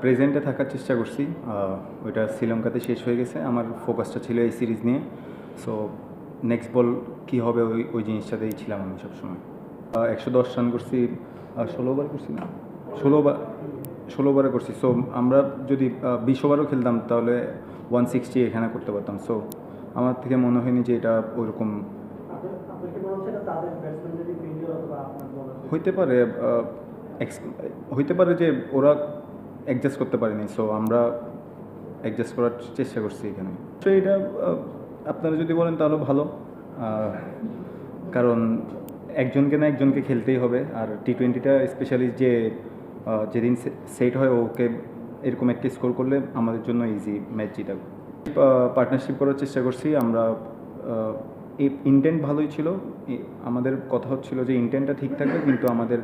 প্রেজেন্টে থাকার চেষ্টা করছি। ওইটা শ্রীলঙ্কাতে শেষ হয়ে গেছে। আমার ফোকাসটা ছিল এই সিরিজ নিয়ে। সো নেক্সট বল কী হবে ওই ওই জিনিসটাতেই ছিলাম আমি সবসময়। একশো দশ রান করছি। ষোলো ওভার করছি না? ষোলো ওভার ষোলো ওভারে করছি। সো আমরা যদি বিশ ওভারও খেলতাম, তাহলে ওয়ান সিক্সটি এখানে করতে পারতাম। সো আমার থেকে মনে হয়নি যে এটা ওইরকম হইতে পারে হইতে পারে যে ওরা অ্যাডজাস্ট করতে পারেনি সো আমরা অ্যাডজাস্ট করার চেষ্টা করছি এখানে। তো এটা আপনারা যদি বলেন তাহলে ভালো। কারণ একজনকে না একজনকে খেলতেই হবে, আর টি টোয়েন্টিটা স্পেশালি যে যেদিন সেট হয় ওকে এরকম একটা স্কোর করলে আমাদের জন্য ইজি ম্যাচ জিতা পার্টনারশিপ করার চেষ্টা করছি, আমরা ইন্টেন্ট ভালোই ছিল। আমাদের কথা হচ্ছিল যে ইন্টেন্টটা ঠিক থাকবে, কিন্তু আমাদের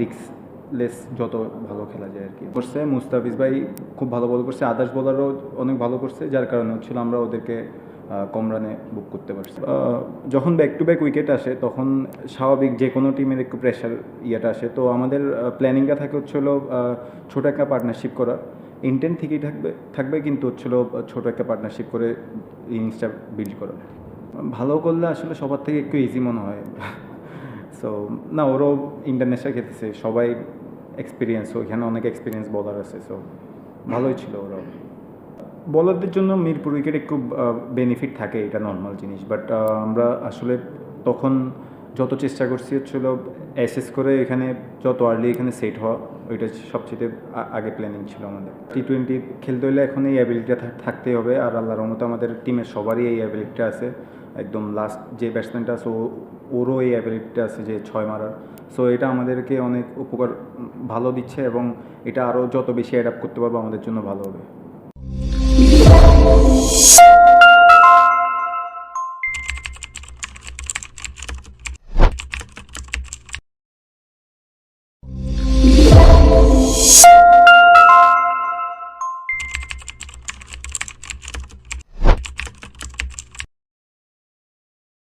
রিক্স লেস যত ভালো খেলা যায় আর কি। করছে, মুস্তাফিজ ভাই খুব ভালো বল করছে, আদার্স বোলারও অনেক ভালো করছে, যার কারণে হচ্ছিল আমরা ওদেরকে কম রানে বুক করতে পারছি। যখন ব্যাক টু ব্যাক উইকেট আসে, তখন স্বাভাবিক যে কোনো টিমের একটু প্রেশার ইয়েটা আসে। তো আমাদের প্ল্যানিংটা থাকে হচ্ছিল ছোট একটা পার্টনারশিপ করা। ইন্টেন্ট ঠিকই থাকবে থাকবে কিন্তু হচ্ছিল ছোট একটা পার্টনারশিপ করে ইনিংসটা বিল্ড করা। ভালো করলে আসলে সবার থেকে একটু ইজি মনে হয়। সো না, ওরও ইন্টারন্যাশনাল খেতেছে সবাই এক্সপিরিয়েন্স ওইখানে অনেক এক্সপিরিয়েন্স বলার আছে সো ভালোই ছিল ওরাও। বলারদের জন্য মিরপুর উইকেট একটু বেনিফিট থাকে এটা নর্মাল জিনিস বাট আমরা আসলে তখন যত চেষ্টা করছি হচ্ছিল অ্যাসেস করে এখানে যত আর্লি এখানে সেট হওয়া, ওইটা সবচেয়ে আগে প্ল্যানিং ছিল আমাদের। টি টোয়েন্টি খেলতে হলে এখন এই অ্যাবিলিটিটা থাকতেই হবে, আর আল্লাহর রহমতে আমাদের টিমের সবারই এই অ্যাবিলিটিটা আছে। একদম লাস্ট যে ব্যাটসম্যানটা আছে, ও ওরও এই অ্যাবিলিটিটা আছে যে ছয় মারার। সো এটা আমাদেরকে অনেক উপকার, ভালো দিচ্ছে এবং এটা আরও যত বেশি অ্যাডাপ্ট করতে পারব, আমাদের জন্য ভালো হবে।